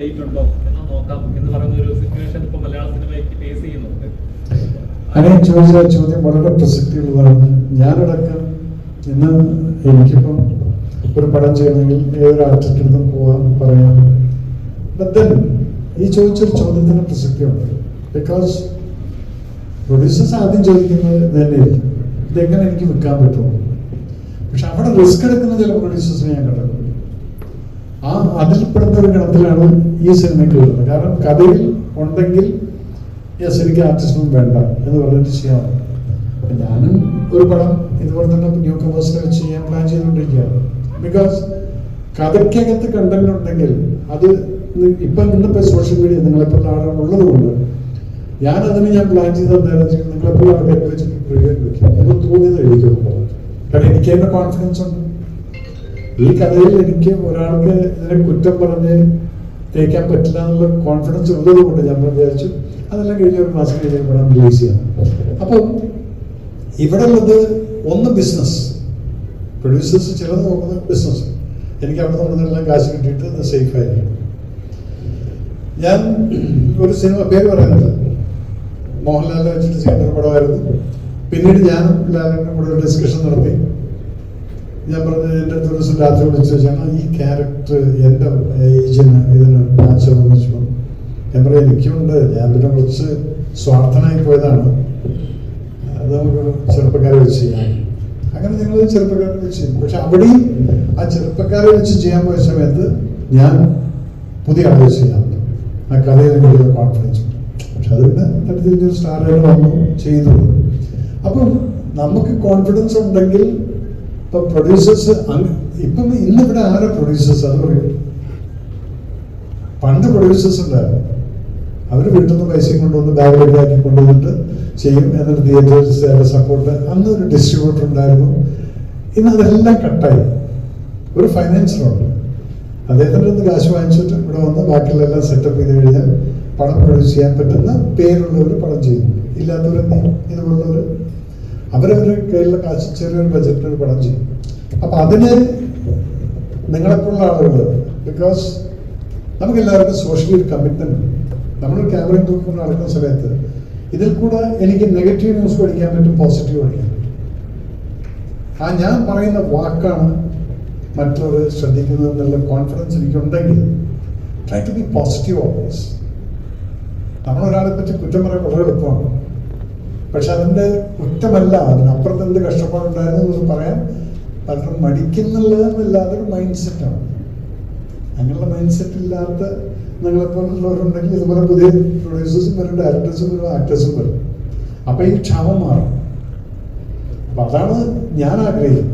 ചെയ്തിട്ടുണ്ടോ എന്ന് എന്ന് പറയുന്ന ഒരു സിറ്റുവേഷൻ മലയാള ഫേസ് ചെയ്യുന്നുണ്ട്. അങ്ങനെ ചോദിച്ച ചോദ്യം വളരെ പ്രസക്തിയുള്ളതാണ്. ഞാനടക്കം ഇന്ന് എനിക്കിപ്പം ഒരു പടം ചെയ്യണമെങ്കിൽ ഏതൊരു ആർട്ടിസ്റ്റിനും നിന്നും പോവാൻ പറയാം. Then, ഈ ചോദിച്ചൊരു ചോദ്യത്തിന് പ്രസക്തിയുണ്ട്. ബിക്കോസ് പ്രൊഡ്യൂസേഴ്സ് ആദ്യം ചോദിക്കുന്നത് തന്നെയായിരിക്കും ഇതെങ്ങനെ എനിക്ക് വിൽക്കാൻ പറ്റുമോ പക്ഷെ അവിടെ റിസ്ക് എടുക്കുന്ന ചില പ്രൊഡ്യൂസേഴ്സിനെ ഞാൻ കണ്ടിട്ടുണ്ട്. ആ അതിൽപ്പെടുന്ന ഒരു ഗണത്തിലാണ് ഈ സിനിമയ്ക്ക് വരുന്നത്. കാരണം കഥയിൽ ഉണ്ടെങ്കിൽ യെസ് എനിക്ക് ആർട്ടിസ്റ്റും വേണ്ട എന്ന് പറഞ്ഞിട്ട് ചെയ്യാം. ഞാനും ഒരു പടം ഇതുപോലെ തന്നെ ന്യൂ കമേഴ്സിനെ വെച്ച് ചെയ്യാൻ പ്ലാൻ ചെയ്തുകൊണ്ടിരിക്കുകയാണ്. ബിക്കോസ് കഥയ്ക്കകത്ത് കണ്ടന്റ് ഉണ്ടെങ്കിൽ അത് ഇപ്പൊ നിന്നിപ്പോ സോഷ്യൽ മീഡിയ നിങ്ങളെപ്പോലുള്ള ആളുകൾ ഉള്ളത് കൊണ്ട് ഞാൻ അതിന് ഞാൻ പ്ലാൻ ചെയ്ത് എന്താണെന്ന് വെച്ചാൽ നിങ്ങളെപ്പോലുള്ള ആളുകൾ വെച്ച് പ്രിവ്യൂ വെക്കും എന്ന് തോന്നിയത് എഴുതിക്കുന്നു കാരണം എനിക്ക് കോൺഫിഡൻസ് ഉണ്ട്. ഈ കഥയിൽ എനിക്ക് ഒരാൾക്ക് ഇതിനെ കുറ്റം പറഞ്ഞ് തേക്കാൻ പറ്റില്ല എന്നുള്ള കോൺഫിഡൻസ് ഉള്ളത് കൊണ്ട് ഞാൻ വിചാരിച്ചു അതെല്ലാം കഴിഞ്ഞ ഒരു മാസം കഴിഞ്ഞ് പടം റിലീസ് ചെയ്യാം. അപ്പം ഇവിടെ ഉള്ളത് ഒന്ന് ബിസിനസ് പ്രൊഡ്യൂസേഴ്സ് ചിലത് നോക്കുന്നത് ബിസിനസ് എനിക്ക് അവിടെ നിന്നെല്ലാം കാശ് കിട്ടിയിട്ട് സേഫ് ആയിരിക്കും. ഞാൻ ഒരു സിനിമ പേര് പറയുന്നത് മോഹൻലാലിനെ വെച്ചിട്ട് ചെയ്യേണ്ട ഒരു പടമായിരുന്നു. പിന്നീട് ഞാനും ലാലിനും കൂടെ ഒരു ഡിസ്കഷൻ നടത്തി. ഞാൻ പറഞ്ഞ എന്റെ അടുത്ത് ദിവസം രാത്രി വിളിച്ചു വെച്ചാൽ ഈ ക്യാരക്ടർ എന്റെ ഏജിന് ഇതിന് മാച്ച് ആവുമെന്ന് വെച്ചപ്പോൾ ഞാൻ പറയാം എനിക്കുണ്ട്. ഞാൻ പിന്നെ കുറച്ച് സ്വാർത്ഥനായി പോയതാണ്. അത് നമുക്ക് ചെറുപ്പക്കാരെ വെച്ച് ചെയ്യാം. അങ്ങനെ ഞങ്ങൾ ചെറുപ്പക്കാരെ വെച്ച് ചെയ്യും പക്ഷെ അവിടെയും ആ ചെറുപ്പക്കാരെ വെച്ച് ചെയ്യാൻ പോയ സമയത്ത് ഞാൻ പുതിയ ആളെ വെച്ച് ചെയ്യാം ആ കഥയിൽ എനിക്ക് കോൺഫിഡൻസ് പക്ഷെ അത് പിന്നെ അടുത്തൊരു സ്റ്റാറുകൾ വന്നു ചെയ്തു. അപ്പം നമുക്ക് കോൺഫിഡൻസ് ഉണ്ടെങ്കിൽ ഇപ്പൊ പ്രൊഡ്യൂസേഴ്സ് ഇപ്പം ഇന്നിവിടെ ആരാ പ്രൊഡ്യൂസേഴ്സ് അത് പറയും പണ്ട് പ്രൊഡ്യൂസേഴ്സ് ഉണ്ടായിരുന്നു. അവർ വീട്ടിൽ നിന്ന് പൈസയും കൊണ്ടുവന്ന് ബാഗിലേക്കാക്കി കൊണ്ടുവന്നിട്ട് ചെയ്യും. എന്നിട്ട് തിയേറ്റേഴ്സ് സപ്പോർട്ട് അന്ന് ഒരു ഡിസ്ട്രിബ്യൂട്ടർ ഉണ്ടായിരുന്നു. ഇന്ന് അതെല്ലാം കട്ടായി ഒരു ഫൈനാൻസറുണ്ട് അദ്ദേഹത്തിന്റെ ഒന്ന് കാശ് വാങ്ങിച്ചിട്ട് ഇവിടെ വന്ന് ബാക്കിയുള്ളതെല്ലാം സെറ്റപ്പ് ചെയ്ത് കഴിഞ്ഞാൽ പടം പ്രൊഡ്യൂസ് ചെയ്യാൻ പറ്റുന്ന പേരുള്ളവർ പടം ചെയ്യുന്നു ഇല്ലാത്തവരെന്ത്? ഇതുപോലുള്ളവർ അവരവരുടെ കയ്യിലുള്ള കാശ് ചെറിയൊരു ബജറ്റിൽ ഒരു പടം ചെയ്യും. അപ്പൊ അതിന് നിങ്ങളെപ്പോലുള്ള ആളുകൾ ബിക്കോസ് നമുക്ക് എല്ലാവർക്കും സോഷ്യലി ഒരു കമ്മിറ്റ്മെന്റ് നമ്മളൊരു ക്യാമറ തൂക്കിക്കൊണ്ട് നടക്കുന്ന സമയത്ത് ഇതിൽ കൂടെ എനിക്ക് നെഗറ്റീവ് ന്യൂസ് പഠിക്കാൻ പറ്റും പോസിറ്റീവ് പഠിക്കാൻ പറ്റും. ആ ഞാൻ പറയുന്ന വാക്കാണ് മറ്റുള്ളവർ ശ്രദ്ധിക്കുന്നത് എന്നുള്ള confidence എനിക്കുണ്ടെങ്കിൽ try to be positive always നമ്മളൊരാളെ പറ്റി കുറ്റം പറയാൻ വളരെ എളുപ്പമാണ്. പക്ഷെ അതിന്റെ കുറ്റമല്ല അതിനപ്പുറത്ത് എന്ത് കഷ്ടപ്പാടുണ്ടായിരുന്നു എന്ന് പറയാൻ പലരും മടിക്കുന്നുള്ളതെന്നല്ലാതെ ഒരു മൈൻഡ് സെറ്റാണ് അങ്ങനെയുള്ള മൈൻഡ് സെറ്റ് ഇല്ലാത്ത നിങ്ങളെപ്പോലുള്ളവരുണ്ടെങ്കിൽ ഇതുപോലെ പുതിയ പ്രൊഡ്യൂസേഴ്സും വരും ഡയറക്ടേഴ്സും വരും ആക്ടേഴ്സും വരും. അപ്പൊ ഈ ക്ഷാമം മാറും. അപ്പൊ അതാണ് ഞാൻ ആഗ്രഹിക്കുന്നത്.